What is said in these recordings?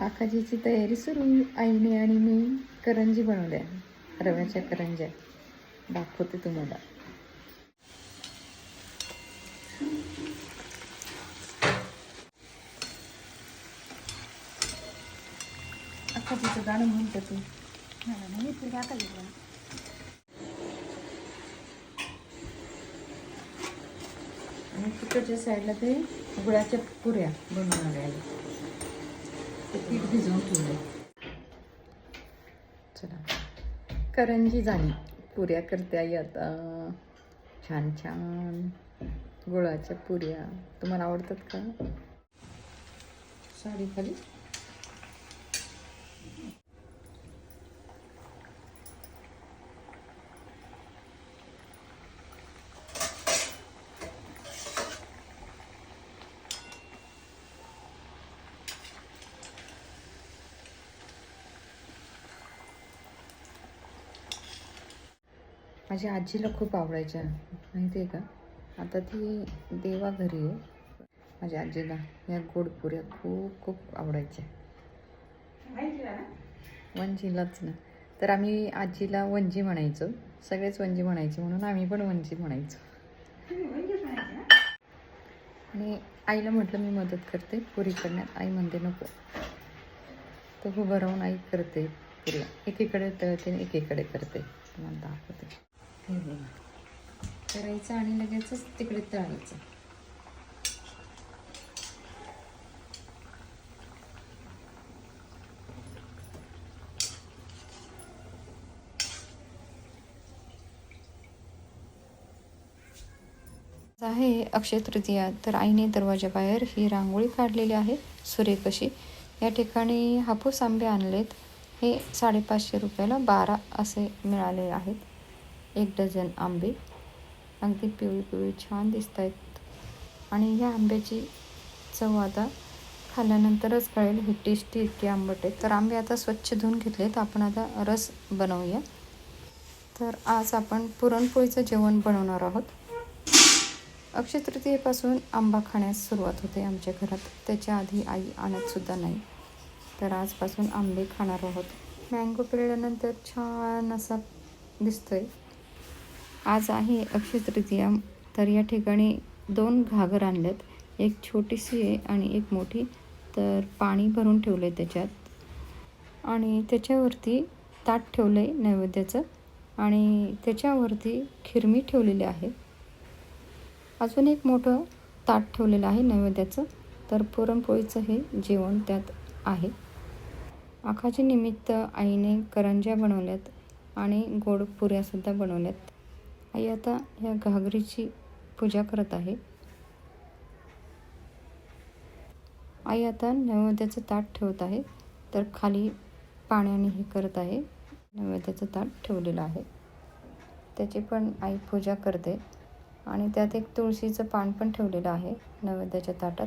आकाजीची तयारी सुरू. आईने आणि मी करंजी बनवल्या रव्याच्या करंज्या. दाखवते तुम्हाला. आकाजीचं गाणं म्हणतं तू. नाही तुझ्या आता आणि तिकडच्या साईडला ते गुळाच्या पुऱ्या बनवून आल्या ते पीठ भिजवून चला. करंजी झाली. पुऱ्या करते आई आता छान छान. गुळाच्या पुऱ्या. तुम्हाला आवडतात का? साडी खाली? माझ्या आजीला खूप आवडायच्या माहिती आहे का? आता ती देवा घरी आहे. माझ्या आजीला या गोडपुऱ्या खूप खूप आवडायच्या. वंजीलाच ना तर आम्ही आजीला वंजी म्हणायचो. सगळेच वंजी म्हणायचे म्हणून आम्ही पण वंजी म्हणायचो. आणि आईला म्हटलं मी मदत करते. पुरी करण्यात आई म्हणते नको. तर उभं राहून आई करते पुऱ्या. एकीकडे तळते एकीकडे करते. म्हणता दाखवते. हे बघा. करायचं आणि लगेचच तिकडे तळायचं. आहे अक्षय तृतीया. तर आईने दरवाजाबाहेर ही रांगोळी काढलेली आहे. सुरेख अशी या ठिकाणी हापूस आंबे आणलेत. हे साडेपाचशे रुपयाला बारा असे मिळाले आहेत. एक डझन आंबे. अगदी पिवळी पिवळी छान दिसत आहेत आणि ह्या आंब्याची चव आता खाल्ल्यानंतरच कळेल. ही टेस्टी इतकी आंबट आहे. तर आंबे आता स्वच्छ धुवून घेतले तर आपण आता रस बनवूया. तर आज आपण पुरणपोळीचं जेवण बनवणार आहोत. अक्षय तृतीयेपासून आंबा खाण्यास सुरुवात होते आमच्या घरात. त्याच्या आधी आई आणतसुद्धा नाही. तर आजपासून आंबे खाणार आहोत. मँगो पिळल्यानंतर छान असा दिसतोय. आज आहे अक्षय तृतीया तर या ठिकाणी दोन घागर आणल्यात एक छोटीशी आहे आणि एक मोठी. तर पाणी भरून ठेवलं आहे त्याच्यात. आणि त्याच्यावरती ताट ठेवलं आहे नैवेद्याचं. आणि त्याच्यावरती खिरमी ठेवलेली आहे. अजून एक मोठं ताट ठेवलेलं आहे नैवेद्याचं. तर पुरणपोळीचं हे जेवण त्यात आहे. आखाच्या निमित्त आईने करंज्या बनवल्यात आणि गोड पुऱ्यासुद्धा बनवल्यात. आई आता या घागरीची पूजा करत आहे. आई आता नैवेद्याचं ताट ठेवत आहे. तर खाली पाण्याने हे करत आहे. नैवेद्याचं ताट ठेवलेलं आहे. त्याची पण आई पूजा करते. आणि त्यात एक तुळशीचं पान पण ठेवलेलं आहे नैवेद्याच्या ताटात.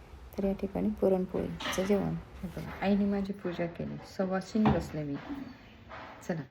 तर या ठिकाणी पुरणपोळीचं जेवण. हे बघा. आईने माझी पूजा केली. सवाशीन बसले मी. चला.